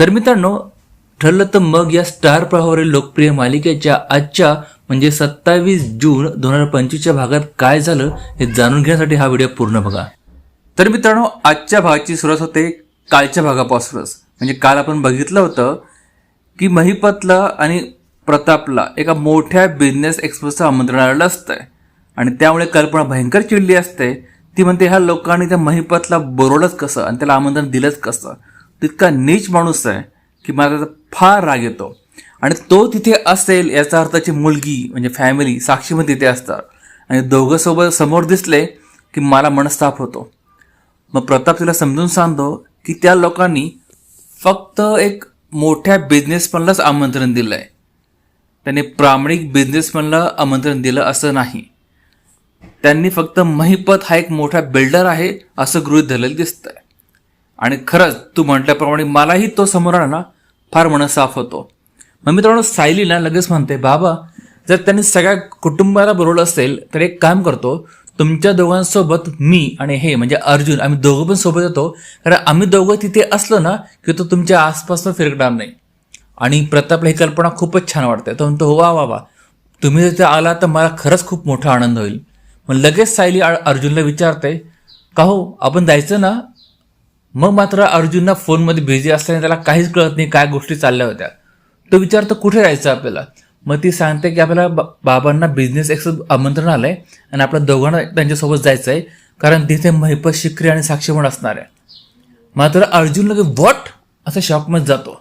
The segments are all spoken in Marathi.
तर मित्रांनो ठरलं तर मग या स्टार प्रवाहावरील लोकप्रिय मालिकेच्या आजच्या म्हणजे सत्तावीस जून दोन हजार पंचवीसच्या भागात काय झालं हे जाणून घेण्यासाठी हा व्हिडिओ पूर्ण बघा. तर मित्रांनो आजच्या भागाची सुरुवात होते कालच्या भागापासूनच. म्हणजे काल आपण बघितलं होतं की महिपतला आणि प्रतापला एका मोठ्या बिझनेस एक्सपोचं आमंत्रण आलेलं असतंय. आणि त्यामुळे कल्पना भयंकर चिडली असते. ती म्हणते ह्या लोकांनी त्या महिपतला बोरवलंच कसं? आणि त्याला आमंत्रण दिलंच कसं? तितका नीच माणूस आहे की मला त्याचा फार राग येतो. आणि तो तिथे असेल याचा अर्थाची मुलगी म्हणजे फॅमिली साक्षीमध्ये तिथे असतात. आणि दोघंसोबत समोर दिसले की मला मनस्ताप होतो. मग प्रताप तिला समजून सांगतो की त्या लोकांनी फक्त एक मोठ्या बिझनेसमॅनलाच आमंत्रण दिलं आहे त्याने प्रामाणिक बिझनेसमॅनला आमंत्रण दिलं असं नाही. त्यांनी फक्त महिपत हा एक मोठा बिल्डर आहे असं गृहीत धरलेलं दिसतंय. आणि खरंच तू म्हटल्याप्रमाणे मलाही तो समोर आला ना फार मनसाफ होतो. मग मित्रांनो सायलीला लगेच म्हणते बाबा जर त्यांनी सगळ्या कुटुंबाला बोलवलं असेल तर एक काम करतो तुमच्या दोघांसोबत मी आणि हे म्हणजे अर्जुन आम्ही दोघं पण सोबत येतो कारण आम्ही दोघं तिथे असलो ना की तो तुमच्या आसपासनं फिरकणार नाही. आणि प्रतापला ही कल्पना खूपच छान वाटते. तो म्हणतो हो वा वा वा तुम्ही तिथे आला तर मला खरंच खूप मोठा आनंद होईल. मग लगेच सायली अर्जुनला विचारते का हो आपण जायचं ना मग मात्र अर्जुनना फोनमध्ये बिझी असल्याने त्याला काहीच कळत नाही काय गोष्टी चालल्या होत्या. तो विचारतो कुठे जायचं आपल्याला? मग ती सांगते की आपल्याला बा- बाबांना बिझनेस एक्स आमंत्रण आलं आहे आणि आपल्या दोघांना त्यांच्यासोबत जायचं आहे कारण तिथे महिपत शिखरी आणि साक्षी पण असणार आहे. मात्र अर्जुन लगे वॉट असं शॉकमध्ये जातो.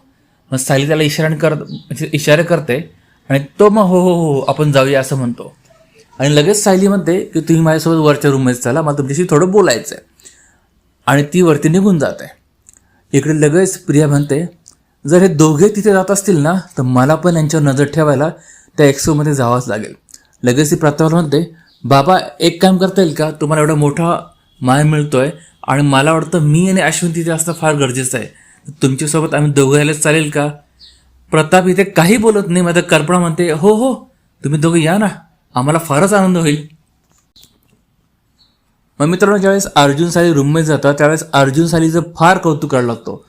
मग सायली त्याला इशारा करत म्हणजे इशारे करते आणि तो मग हो हो हो आपण जाऊया असं म्हणतो. आणि लगेच सायली म्हणते की तुम्ही माझ्यासोबत वरच्या रूममध्ये चला मला तुमच्याशी थोडं बोलायचं आहे आणि ती वरती निघून जात. आहे इकडे लगेच प्रिया म्हणते जर हे दोघे तिथे जात असतील ना तर मला पण यांच्यावर नजर ठेवायला त्या एक्सोमध्ये जावंच लागेल. लगेच ती प्रतापला म्हणते बाबा एक काम करता येईल का? तुम्हाला एवढा मोठा मान मिळतोय आणि मला वाटतं मी आणि अश्विन तिथे असणं फार गरजेचं आहे. तुमच्यासोबत आम्ही दोघं यायला चालेल का? प्रताप इथे काही बोलत नाही माझं कल्पना म्हणते हो हो तुम्ही दोघं या ना. आम्हाला फारच आनंद होईल. मग मित्रांनो ज्यावेळेस अर्जुन साली रूममध्ये जातात त्यावेळेस अर्जुन सालीचं फार कौतुक करायला लागतो.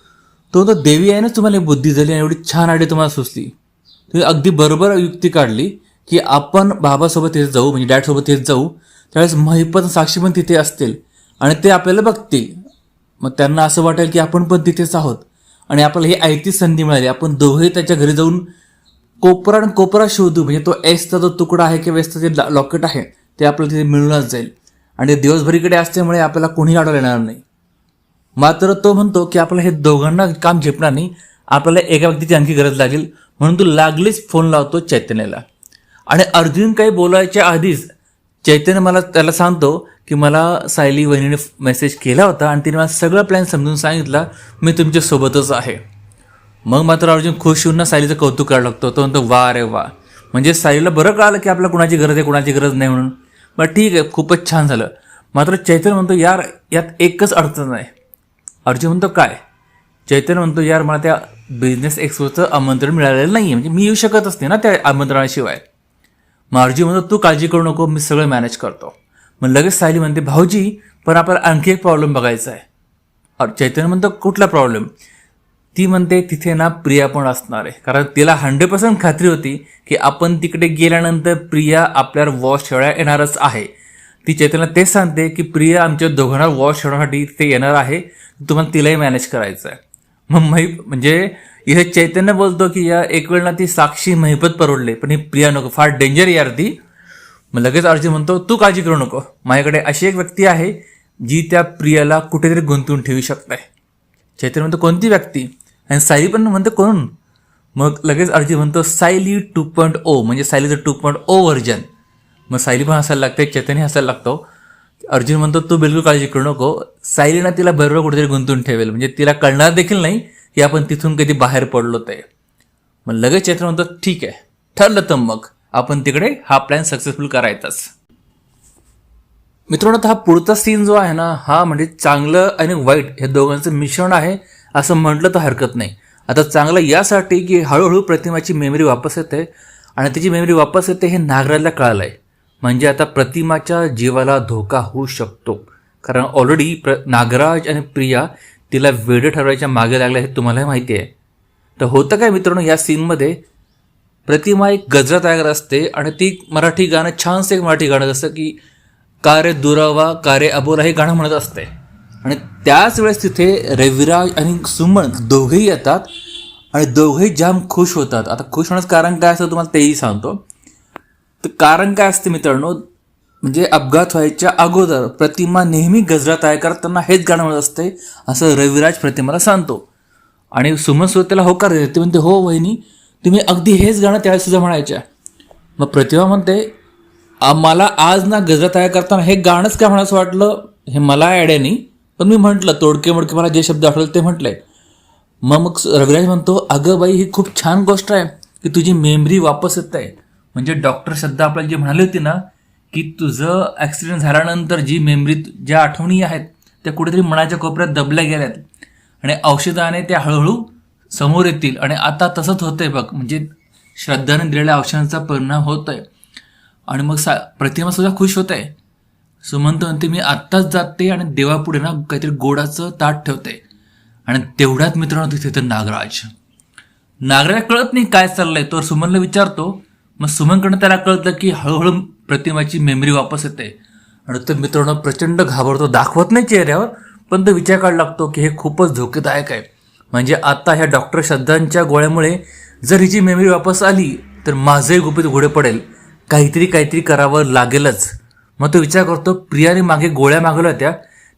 तो तो देवी आहे ना तुम्हाला बुद्धी झाली आणि एवढी छान आयडिया तुम्हाला सुचली. तुम्ही अगदी बरोबर युक्ती काढली की आपण बाबासोबत तिथे जाऊ म्हणजे डॅडसोबत तिथे जाऊ त्यावेळेस महिपत साक्षी पण तिथे असतील आणि ते आपल्याला बघतील. मग त्यांना असं वाटेल की आपण पण तिथेच आहोत आणि आपल्याला ही आयती संधी मिळाली. आपण दोघंही त्याच्या घरी जाऊन कोपरा आणि कोपरा शोधू. म्हणजे तो एसचा जो तुकडा आहे किंवा एसचा जे लॉकेट आहे ते आपल्याला तिथे मिळूनच जाईल. आणि दिवसभरीकडे असल्यामुळे आपल्याला कोणी अडवलं येणार नाही. मात्र तो म्हणतो की आपल्याला हे दोघांना काम झेपणार नाही. आपल्याला एका व्यक्तीची आणखी गरज लागेल. म्हणून तू लागलीच फोन लावतो चैतन्याला. आणि अर्जुन काही बोलायच्या आधीच चैतन्य मला त्याला सांगतो की मला सायली वहिनीने मेसेज केला होता आणि तिने मला सगळं प्लॅन समजून सांगितला. मी तुमच्या सोबतच आहे. मग मात्र अर्जुन खुश होऊन ना सायलीचं कौतुक करायला लागतो. तो म्हणतो वा रे वा म्हणजे सायलीला बरं कळालं की आपल्याला कुणाची गरज आहे कुणाची गरज नाही म्हणून. मग ठीक आहे खूपच छान झालं. मात्र चैतन्य म्हणतो यार यात एकच अडचण आहे. अर्जुन म्हणतो काय? चैतन्य म्हणतो यार मला त्या बिझनेस एक्सपोचं आमंत्रण मिळालेलं नाही म्हणजे मी येऊ शकतच नाही ना त्या आमंत्रणाशिवाय. मग अर्जुन म्हणतो तू काळजी करू नको मी सगळं मॅनेज करतो. मग लगेच सायली म्हणते भाऊजी पण आपल्याला आणखी एक प्रॉब्लेम बघायचा आहे. चैतन्य म्हणतो कुठला प्रॉब्लेम ती म्हणते तिथे ना प्रिया पण असणार आहे. कारण तिला हंड्रेड पर्सेंट खात्री होती की आपण तिकडे गेल्यानंतर प्रिया आपल्यावर वॉश ठेवायला येणारच आहे. ती चैतन्यला तेच सांगते की प्रिया आमच्या दोघांना वॉश ठेवण्यासाठी तिथे येणार आहे. तुम्हाला तिलाही मॅनेज करायचं आहे मग मही म्हणजे इथे चैतन्य बोलतो की या एक वेळ ना ती साक्षी महिपत परवडले पण ही प्रिया नको फार डेंजर यार ती. मग लगेच अर्जुन म्हणतो तू काळजी करू नको. माझ्याकडे अशी एक व्यक्ती आहे जी त्या प्रियाला कुठेतरी गुंतवून ठेवू शकते. चैतन्य म्हणतो कोणती व्यक्ती? आणि सायली पण म्हणतो कोण मग लगेच अर्जुन म्हणतो सायली टू पॉईंट ओ म्हणजे सायलीचं टू पॉईंट ओ व्हर्जन मग सायली पण हसायला लागते चैतन्य हसायला लागतो. अर्जुन म्हणतो तू बिलकुल काळजी करू नको. सायलीनं तिला बरोबर कुठेतरी गुंतवून ठेवेल. म्हणजे तिला कळणार देखील नाही की आपण तिथून कधी बाहेर पडलो ते. मग लगेच चेतन म्हणतो ठीक आहे. ठरलं तर मग. आपण तिकडे हा प्लॅन सक्सेसफुल करायचाच. मित्रांनो हा पुढचा सीन जो आहे ना हा म्हणजे चांगलं आणि वाईट हे दोघांचं मिश्रण आहे. असं म्हटलं तर हरकत नाही. आता चांगलं यासाठी की हळूहळू प्रतिमाची मेमरी वापस येते आणि त्याची मेमरी वापस येते हे नागराजला कळालं आहे म्हणजे आता प्रतिमाच्या जीवाला धोका होऊ शकतो. कारण ऑलरेडी प्र नागराज आणि प्रिया तिला वेळ ठरवायच्या मागे लागल्या हे तुम्हालाही माहिती आहे. तर होतं काय मित्रांनो या सीनमध्ये प्रतिमा एक गजरा तयार असते आणि ती मराठी गाणं छानसं एक मराठी गाणं जसं की का रे दुरावा का रे अबोला हे गाणं म्हणत असते. आणि त्याच वेळेस तिथे रविराज आणि सुमन दोघेही येतात आणि दोघेही जाम खुश होतात. आता खुश होण्याचं कारण काय असतं तुम्हाला तेही सांगतो. तर कारण काय असते मित्रांनो म्हणजे अपघात व्हायच्या अगोदर प्रतिमा नेहमी गजरा तयार करताना हेच गाणं म्हणत असते असं रविराज प्रतिमाला सांगतो. आणि सुमन सुद्धा त्याला होकार देते ते म्हणते हो वहिनी तुम्ही अगदी हेच गाणं त्यावेळेस सुद्धा म्हणायच्या. मग प्रतिमा म्हणते मला आज ना गजरा तयार करताना हे गाणंच काय म्हणायचं वाटलं? हे मला आयडिया नाही. पण मी म्हटलं तोडके मोडके मला जे शब्द आठवले ते म्हटले मग मग रविराज म्हणतो अगं बाई ही खूप छान गोष्ट आहे की तुझी मेमरी वापस येत आहे. म्हणजे डॉक्टर श्रद्धा आपल्याला जी म्हणाली होती ना की तुझं ॲक्सिडेंट झाल्यानंतर जी मेमरी ज्या आठवणी आहेत त्या कुठेतरी मनाच्या कोपऱ्यात दबल्या गेल्यात. आणि औषधाने त्या हळूहळू समोर येतील. आणि आता तसंच होतंय बघ म्हणजे श्रद्धाने दिलेल्या औषधांचा परिणाम होत आहे आणि मग सा प्रतिमा सुद्धा खुश होत आहे. सुमंत म्हणते मी आत्ताच जाते आणि देवापुढे ना काहीतरी गोडाचं ताट ठेवते. आणि तेवढ्यात मित्रांनो तिथे तर नागराज. नागराज कळत नाही काय चाललंय तर सुमनला विचारतो. मग सुमनकडनं त्याला कळतं की हळूहळू प्रतिमाची मेमरी वापस येते. आणि तर मित्रांनो प्रचंड घाबरतो दाखवत नाही चेहऱ्यावर पण तो विचार काढ लागतो की हे खूपच धोकेदायक आहे. म्हणजे आता ह्या डॉक्टर श्रद्धांच्या गोळ्यामुळे जर हिची मेमरी वापस आली तर माझंही गुपित घोडे पडेल. काहीतरी काहीतरी करावं लागेलच. मग तो विचार करतो प्रियाने मागे गोळ्या मागवल्या होत्या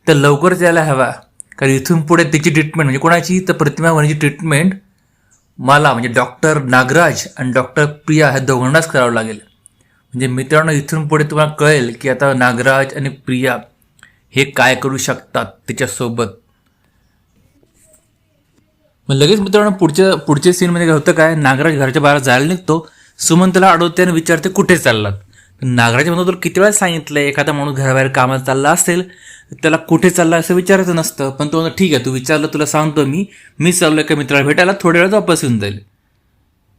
त्या लवकरच यायला हव्या कारण इथून पुढे तिची ट्रीटमेंट म्हणजे कोणाची? तर प्रतिमा वणीची ट्रीटमेंट मला म्हणजे डॉक्टर नागराज आणि डॉक्टर प्रिया ह्या दोघांनाच करावं लागेल. म्हणजे मित्रांनो इथून पुढे तुम्हाला कळेल की आता नागराज आणि प्रिया हे काय करू शकतात तिच्यासोबत मग लगेच मित्रांनो पुढच्या पुढच्या सीनमध्ये होतं काय? नागराज घराच्या बाहेर जायला निघतो. सुमंतला अडवते आणि विचारते कुठे चाललात? तर म्हणतो तुला किती वेळा सांगितलंय एखादा माणूस घराबाहेर कामाला चालला असेल त्याला कुठे चालला असं विचारायचं नसतं. पण तो म्हणतो ठीक आहे तू विचारलं तुला सांगतो मी. मी चाललो एका मित्राला भेटायला? थोड्या वेळात वापस येऊन जाईल.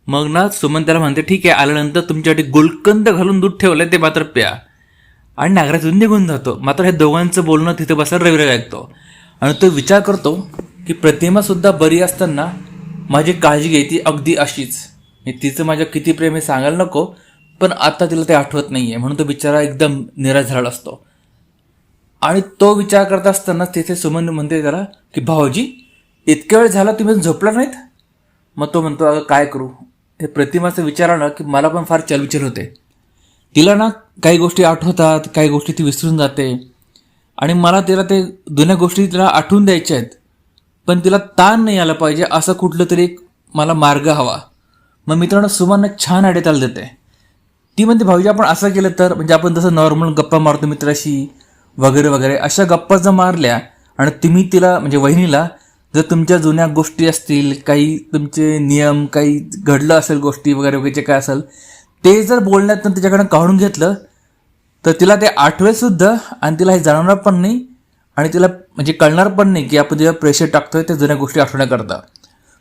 मग ना सुमन त्याला म्हणते ठीक आहे. आल्यानंतर तुमच्यासाठी गुलकंद घालून दूध ठेवलंय ते मात्र प्या. आणि नागराजून निघून जातो. मात्र हे दोघांचं बोलणं तिथे बसायला रविराज ऐकतो. आणि तो विचार करतो की प्रतिमा सुद्धा बरी असताना माझी काळजी घ्यायची अगदी अशीच. मी तिचं माझ्या किती प्रेम हे सांगायला नको पण आता तिला ते आठवत नाहीये. म्हणून तो बिचारा एकदम निराश झाला असतो. आणि तो विचार करत असताना तिथे सुमन म्हणते त्याला की भाऊजी इतक्या वेळ झाला तुम्ही झोपला नाहीत? मग तो म्हणतो अगं काय करू? हे प्रतिमाचं विचारानं की मला पण फार चलविचल होते. तिला ना काही गोष्टी आठवतात काही गोष्टी ती विसरून जाते. आणि मला तिला ते जुन्या गोष्टी तिला आठवून द्यायच्या आहेत. पण तिला ताण नाही आला पाहिजे असं कुठलं तरी एक मला मार्ग हवा. मग मित्रांनो सुमन छान आयडिया त्याला देते. ती म्हणते भाऊजी आपण असं केलं तर म्हणजे आपण जसं नॉर्मल गप्पा मारतो मित्राशी वगैरे वगैरे अशा गप्पा जर मारल्या आणि तुम्ही तिला म्हणजे वहिनीला जर तुमच्या जुन्या गोष्टी असतील काही तुमचे नियम काही घडलं असेल गोष्टी वगैरे वगैरे जे काय असेल ते जर बोलण्यात तिच्याकडनं काढून घेतलं तर तिला ते आठवेसुद्धा आणि तिला हे जाणवणार पण नाही आणि तिला म्हणजे कळणार पण नाही की आपण तिला प्रेशर टाकतोय त्या जुन्या गोष्टी आठवण्याकरता.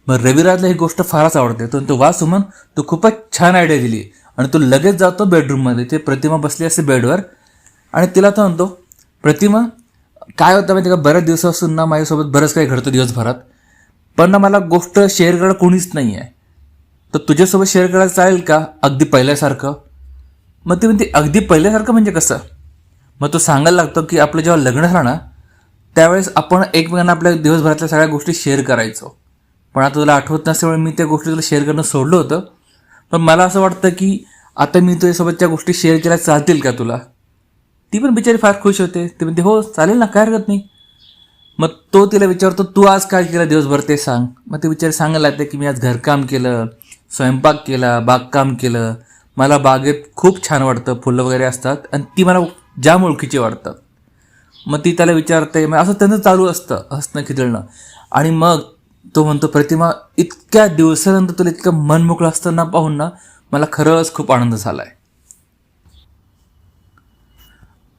मग रविराजला ही गोष्ट फारच आवडते. तो वा सुमन तू खूपच छान आयडिया दिली. आणि तो लगेच जातो बेडरूममध्ये ते प्रतिमा बसली असते बेडवर. आणि तिला तो म्हणतो प्रतिमा काय होतं माहिती का? बऱ्याच दिवसापासून ना माझ्यासोबत बरंच काही घडतं दिवसभरात. पण ना मला गोष्ट शेअर करायला कोणीच नाही आहे तर तुझ्यासोबत शेअर करायला चालेल का? अगदी पहिल्यासारखं. मग ती म्हणते अगदी पहिल्यासारखं म्हणजे कसं? मग तो सांगायला लागतो की आपलं जेव्हा लग्न झालं ना त्यावेळेस आपण एकमेकांना आपल्या दिवसभरातल्या सगळ्या गोष्टी शेअर करायचो. पण आता तुला आठवत नसल्यामुळे मी त्या गोष्टी तुला शेअर करणं सोडलं होतं. पण मला असं वाटतं की आता मी तुझ्यासोबत त्या गोष्टी शेअर केल्या चालतील का तुला? ती पण बिचारी फार खुश होते. ती म्हणते हो चालेल ना काय हरकत नाही. मग तो तिला विचारतो तू आज काय केलं दिवसभर ते सांग. मग ते विचार सांगायला लागते की मी आज घरकाम केलं स्वयंपाक केला बागकाम केलं. मला बागेत खूप छान वाटतं फुलं वगैरे असतात आणि ती मला जाम ओळखीची वाटतात. मग ती त्याला विचारते मग असं त्यांचं चालू असतं हसणं खिदळणं. आणि मग तो म्हणतो प्रतिमा इतक्या दिवसानंतर तुला इतकं मन मोकळं असताना पाहून ना मला खरंच खूप आनंद झाला आहे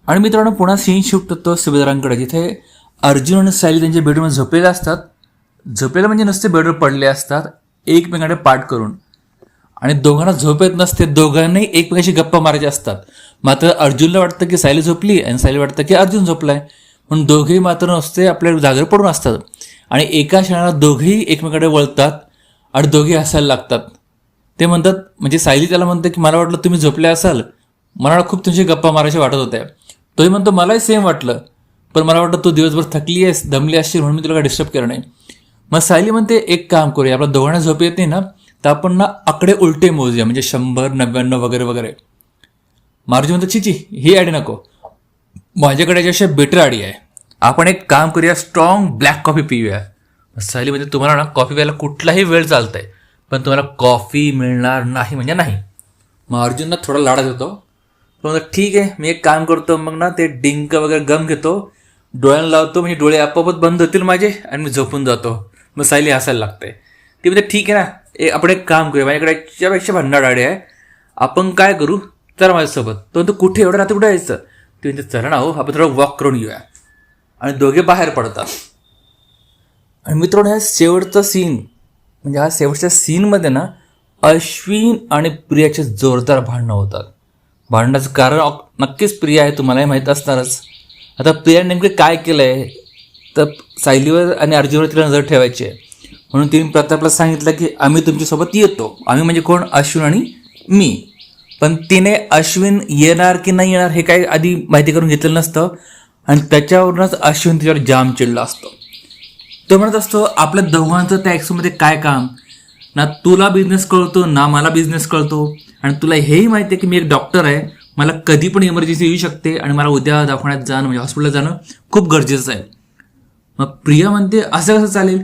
आणि मित्रांनो पुन्हा सीन शिफ्ट होतो सुभेदारांकडे जिथे अर्जुन आणि सायली त्यांच्या बेडरूममध्ये झोपलेले असतात. झोपलेले म्हणजे नुसते बेडवर पडले असतात एकमेकांकडे पाठ करून. आणि दोघांना झोप येत नसते दोघांनाही एकमेकांशी गप्पा मारायचे असतात. मात्र अर्जुनला वाटतं की सायली झोपली आणि सायली वाटतं की अर्जुन झोपलाय. म्हणून दोघेही मात्र नुसते आपल्या जागर पडून असतात. आणि एका क्षणाला दोघेही एकमेकाकडे वळतात आणि दोघे हसायला लागतात. ते म्हणतात म्हणजे सायली त्याला म्हणतं की मला वाटलं तुम्ही झोपले असाल. मला खूप तुमची गप्पा मारायची वाटत होत्या. तोही म्हणतो मलाही सेम वाटलं. पण मला वाटतं तू दिवसभर थकली आहेस दमली असशील म्हणून मी तुला काय डिस्टर्ब केलं नाही. मग सायली म्हणते एक काम करूया आपल्या दोघांना झोप येत नाही ना तर आपण ना आकडे उलटे मोजूया म्हणजे शंभर नव्याण्णव वगैरे वगैरे. मारुती म्हणतो चिची ही आयडी नको. माझ्याकडे याच्यापेक्षा बेटर आयडी आहे. आपण एक काम करूया स्ट्रॉंग ब्लॅक कॉफी पिऊया. सहली म्हणजे तुम्हाला ना कॉफी प्यायला कुठलाही वेळ चालत आहे पण तुम्हाला कॉफी मिळणार नाही म्हणजे नाही. मग अर्जुनना थोडा लाडत होतो पण ठीक आहे मी एक काम करतो मग ना ते डिंक वगैरे गम घेतो डोळ्यांना लावतो म्हणजे डोळे आपोआपच बंद होतील माझे आणि मी झोपून जातो. मग सायली हसायला लागते. ती म्हणते ठीक आहे ना ए आपण एक काम करूया माझ्याकडे याच्यापेक्षा भन्नाट आहे. आपण काय करू? चला माझ्यासोबत. तो तू कुठे? एवढं रात्री कुठे यायचं? ते म्हणजे चला ना हो आपण थोडं वॉक करून येऊया. आणि दोघे बाहेर पडतात. आणि मित्रांनो ह्या शेवटचा सीन म्हणजे हा शेवटच्या सीनमध्ये ना अश्विन आणि प्रियाचे जोरदार भांडणं होतात. भांडणाचं कारण नक्कीच प्रिया आहे तुम्हालाही माहीत असणारच. आता प्रिया नेमके काय केलं आहे तर सायलीवर आणि अर्जुनवर तिला नजर ठेवायची आहे. म्हणून तिने प्रतापला सांगितलं की आम्ही तुमच्यासोबत येतो. आम्ही म्हणजे कोण? अश्विन आणि मी. पण तिने अश्विन येणार की नाही येणार हे काही आधी माहिती करून घेतलेलं नसतं. आणि त्याच्यावरूनच अश्विन त्याच्यावर जाम चिडला असतो. तो म्हणत असतो आपल्या दोघांचं त्या एक्समध्ये काय काम? ना तुला बिझनेस कळतो ना मला बिझनेस कळतो. आणि तुला हेही माहिती आहे की मी एक डॉक्टर आहे. मला कधी पण इमर्जन्सी येऊ शकते आणि मला उद्या दवाखान्यात जाणं म्हणजे हॉस्पिटलला जाणं खूप गरजेचं आहे. मग प्रिया म्हणते असं कसं चालेल?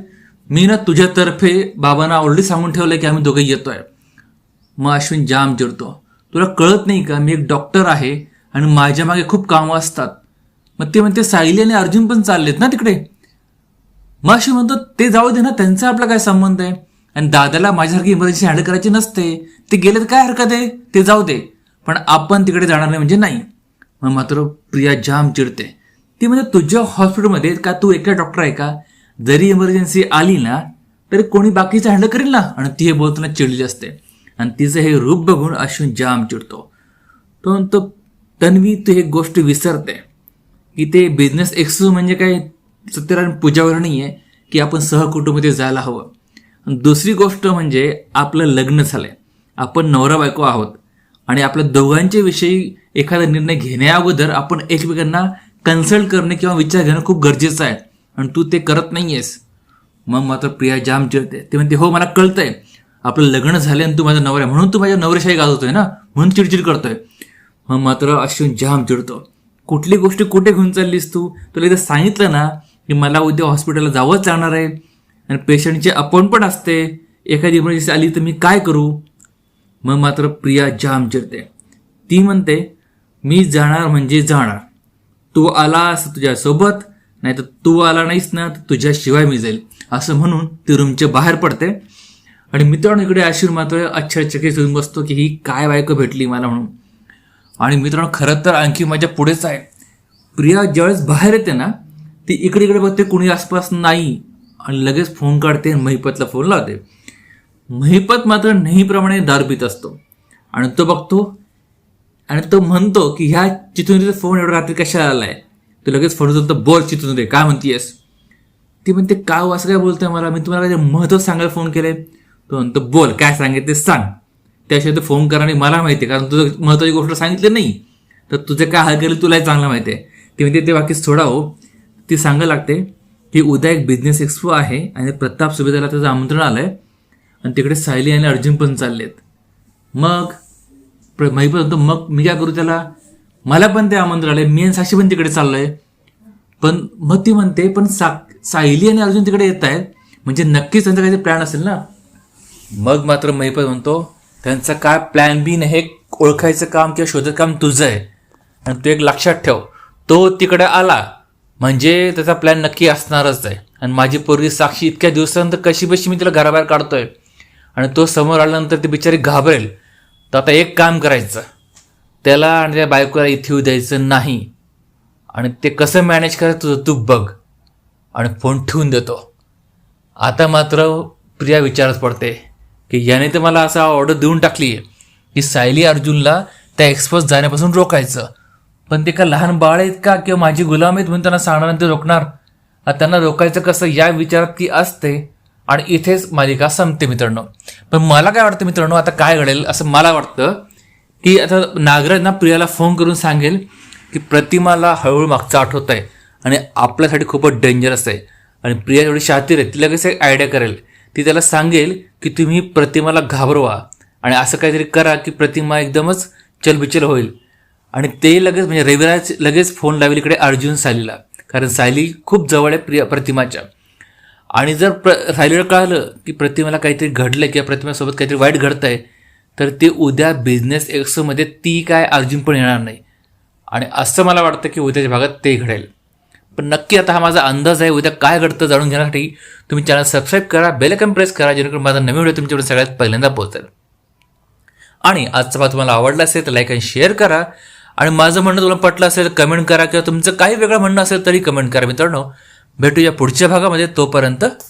मी ना तुझ्यातर्फे बाबांना ऑलरेडी सांगून ठेवलं की आम्ही दोघंही येतो आहे मग अश्विन जाम चिडतो. तुला कळत नाही का? मी एक डॉक्टर आहे आणि माझ्या मागे खूप कामं असतात. मग ते म्हणते सायली आणि अर्जुन पण चाललेत ना तिकडे. मग अशी म्हणतो ते जाऊ दे ना त्यांचा आपला काय संबंध आहे? आणि दादाला माझ्यासारखी इमर्जन्सी हँडल करायची नसते. ते गेले तर काय हरकत? आहे ते जाऊ दे. पण आपण तिकडे जाणार नाही म्हणजे नाही. मग मात्र प्रिया जाम चिडते. ती म्हणजे तुझ्या हॉस्पिटलमध्ये का तू एकटा डॉक्टर आहे का? जरी इमर्जन्सी आली ना तरी कोणी बाकीचं हँडल करेल ना? आणि ती हे बोलताना चिडली असते. आणि तिचं हे रूप बघून अश्विन जाम चिडतो. तो म्हणतो तन्वी तू एक गोष्ट विसरते. की ते बिझनेस एक्सू म्हणजे काय? सत्यनारायण पूजावर नाही आहे की आपण सहकुटुंबमध्ये जायला हवं. दुसरी गोष्ट म्हणजे आपलं लग्न झालंय. आपण नवरा बायको आहोत. आणि आपल्या दोघांच्या विषयी एखादा निर्णय घेण्याअगोदर आपण एकमेकांना कन्सल्ट करणे किंवा विचार घेणं खूप गरजेचं आहे. आणि तू ते करत नाही आहेस मग मात्र प्रिया जाम चिडते. ते म्हणते हो मला कळतंय. आपलं लग्न झाले आणि तू माझा नवरा आहे. म्हणून तू माझ्या नवऱ्याशाही गाजवतोय ना? म्हणून चिडचिड करतोय. मग मात्र अश्विन जाम चिडतो. कुठली गोष्ट कुठे घेऊन चाललीस तू? तुला इथं सांगितलं ना की मला उद्या हॉस्पिटलला जावंच लागणार आहे. आणि पेशंटची अपॉइंट पण असते. एखादी इमर्जन्सी आली तर मी काय करू? मग मात्र प्रिया जाम चिरते ती म्हणते मी जाणार म्हणजे जाणार. तू आलास तुझ्यासोबत नाही तर तू आला नाहीस ना तर तुझ्याशिवाय मी जाईल. असं म्हणून ती रूमच्या बाहेर पडते. आणि मित्रांनो इकडे आशीर मात्र आश्चर्यचकित होऊन बसतो की ही काय बायको भेटली मला म्हणून. आणि मित्रांनो खरं तर आणखी माझ्या पुढेच आहे. प्रिया ज्यावेळेस बाहेर येते ना ती इकडे इकडे बघते कुणी आसपास नाही. आणि लगेच फोन काढते आणि महिपतला फोन लावते. महिपत मात्र नेहमीप्रमाणे दारू पित असतो. आणि तो बघतो आणि तो म्हणतो की ह्या चितुनीचा फोन एवढा रात्री कशाला आलाय? तो लगेच फोन उचलतो बोल चितुनरे काय म्हणतीयस? ती म्हणते का हो असं काय बोलतोय मला? मी तुम्हाला काय महत्त्व सांगायला फोन केलाय. तो म्हणतो बोल काय सांगेल ते सांग. त्याशिवाय फोन करा आणि मला माहिती आहे. कारण तुझं महत्वाची गोष्ट सांगितली नाही. तर तुझे काय हाल केलं तुलाही चांगलं माहिती आहे. ती म्हणते ते वाक्य थोडा हो. ती सांगायला लागते की उद्या एक बिझनेस एक्सपो आहे आणि प्रताप सुभेदारला त्याचं आमंत्रण आलं आहे आणि तिकडे सायली आणि अर्जुन पण चाललेत. मग प्र- महिपत म्हणतो मग मी काय करू त्याला? मला पण ते आमंत्रण आलंय. मी आणि साक्षी पण तिकडे चाललोय. पण मग ती म्हणते पण सा सायली आणि अर्जुन तिकडे येत आहेत म्हणजे नक्कीच त्यांचा काहीतरी प्लॅन असेल ना? मग मात्र महिपत म्हणतो त्यांचा काय प्लॅन बी नाही हे ओळखायचं काम किंवा शोधायचं काम तुझं आहे. आणि तू एक लक्षात ठेव. तो तिकडे आला म्हणजे त्याचा प्लॅन नक्की असणारच आहे. आणि माझी पोरगी साक्षी इतक्या दिवसानंतर कशी बशी मी तिला घराबाहेर काढतोय. आणि तो समोर आल्यानंतर ती बिचारी घाबरेल. तर आता एक काम करायचं. त्याला आणि त्या बायकोला इथे येऊ द्यायचं नाही. आणि ते कसं मॅनेज करायचं तुझं तू बघ. आणि फोन ठेवून देतो. आता मात्र प्रिया विचारच पडते. की याने तर मला असा ऑर्डर देऊन टाकली आहे की सायली अर्जुनला त्या एक्सपोज जाण्यापासून रोखायचं. पण ते का लहान बाळ आहेत का? किंवा माझी गुलाम आहेत म्हणून त्यांना सांगणार ते रोखणार? त्यांना रोखायचं कसं या विचारात ती असते आणि इथेच मालिका संपते मित्रांनो. पण मला काय वाटतं मित्रांनो? आता काय घडेल असं मला वाटतं की आता नागराज ना प्रियाला फोन करून सांगेल की प्रतिमाला हळूहळू मागचं आठवत आहे आणि आपल्यासाठी खूपच डेंजरस आहे. आणि प्रिया एवढी शातीर आहे ती लगेच एक आयडिया करेल. ती त्याला सांगेल की तुम्ही प्रतिमाला घाबरवा. आणि असं काहीतरी करा की प्रतिमा एकदमच चलबिचल होईल. आणि ते लगेच म्हणजे रविराज लगेच फोन लावेल इकडे अर्जुन सायलीला कारण सायली खूप जवळ आहे प्रिया प्रतिमाच्या. आणि जर प्र सायलीला कळालं की प्रतिमाला काहीतरी घडलं किंवा प्रतिमासोबत काहीतरी वाईट घडतं आहे तर ते उद्या बिझनेस एक्समध्ये ती काय अर्जुन पण येणार नाही. आणि असं मला वाटतं की उद्याच्या भागात ते घडेल. पण नक्की आता हा माझा अंदाज आहे उद्या काय घडतं जाणून घेण्यासाठी तुम्ही चॅनल सबस्क्राईब करा बेलकन प्रेस करा जेणेकरून माझा नवीन व्हिडिओ तुमच्याकडे सगळ्यात पहिल्यांदा पोहोचेल. आणि आजचा भाग तुम्हाला आवडला असेल तर लाईक आणि शेअर करा. आणि माझं म्हणणं तुम्हाला पटलं असेल कमेंट करा किंवा तुमचं काही वेगळं म्हणणं असेल तरी कमेंट करा मित्रांनो. भेटूया पुढच्या भागामध्ये तोपर्यंत